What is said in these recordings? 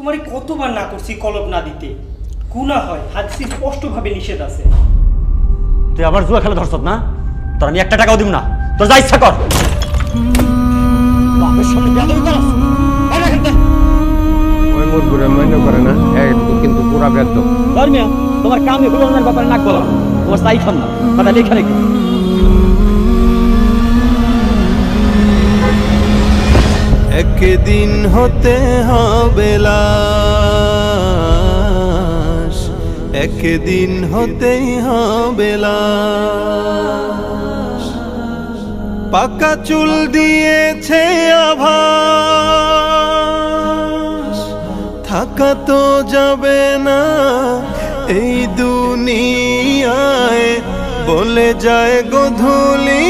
তোমারে কতবার না করছি কলব না দিতে? গুণা হয় হাদিসে স্পষ্টভাবে নিষেধ আছে। তুই আবার জুয়া খেলা ধরছত না? তোর আমি একটা টাকাও দিব না তোর যা ইচ্ছা কর। বাপের সামনে বেয়াদবি করস? বাইরে এখান থেকে। ওই করে না কিন্তু পুরা ব্যর্থ ধর্মিয়া তোমার কামে হলো ব্যাপারে নাক বলা। তোমার তাই খান না কথা লেখা রেখে। একদিন হতে হবে লাশ, একদিন হতেই হবে লাশ। পাকা চুল দিয়েছে আভাস, থাকা তো যাবে না এই দুনিয়ায়, বলে যায় গধূলি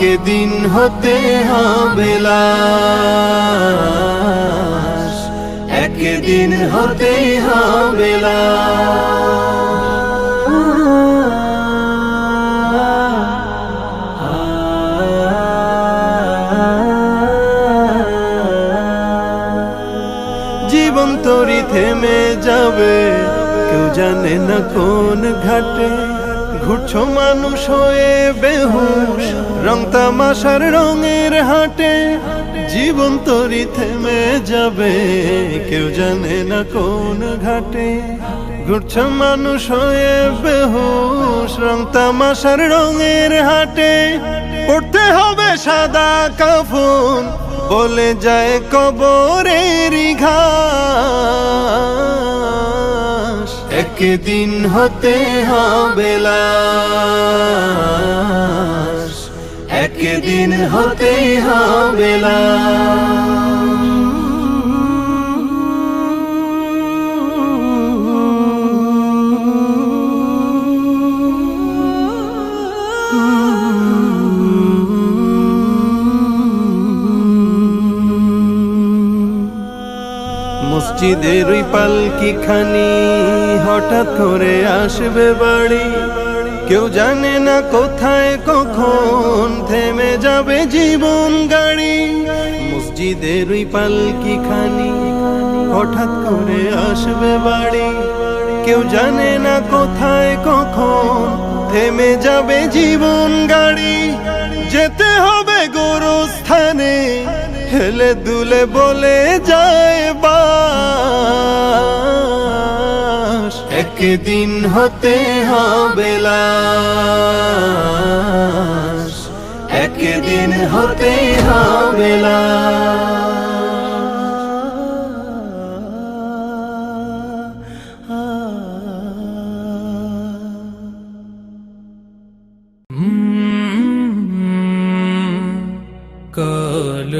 আকাশ একদিন হতে হবে লাশ একদিন হতে হবে জীবন তরি থেমে যাবে কেউ জানে না কোন ঘাটে ঘুরছো মানুষ হয়ে বেহুশ, রং তামাশার রঙের হাটে, জীবন তরি থেমে যাবে, কেউ জানে না কোন ঘাটে। ঘুরছো মানুষ হয়ে বেহুশ, রং তামাশার রঙের হাটে, পড়তে হবে সাদা কাফন, বলে যায় কবরের ঘাস একদিন হতে হবে লাশ। একদিন হতে হবে মসজিদের ওই পালকি খানি হঠাৎ করে আসবে বাড়ি। কেউ জানে না কোথায় কখন থেমে যাবে জীবন গাড়ি। মসজিদের ওই পালকি খানি হঠাৎ করে আসবে বাড়ি। কেউ জানে না কোথায় কখন থেমে যাবে জীবন গাড়ি। যেতে হবে গোরস্থানে, হেলে দুলে বলে যায় বাস একদিন হতে হবে লাশ একদিন হতে হবে কাল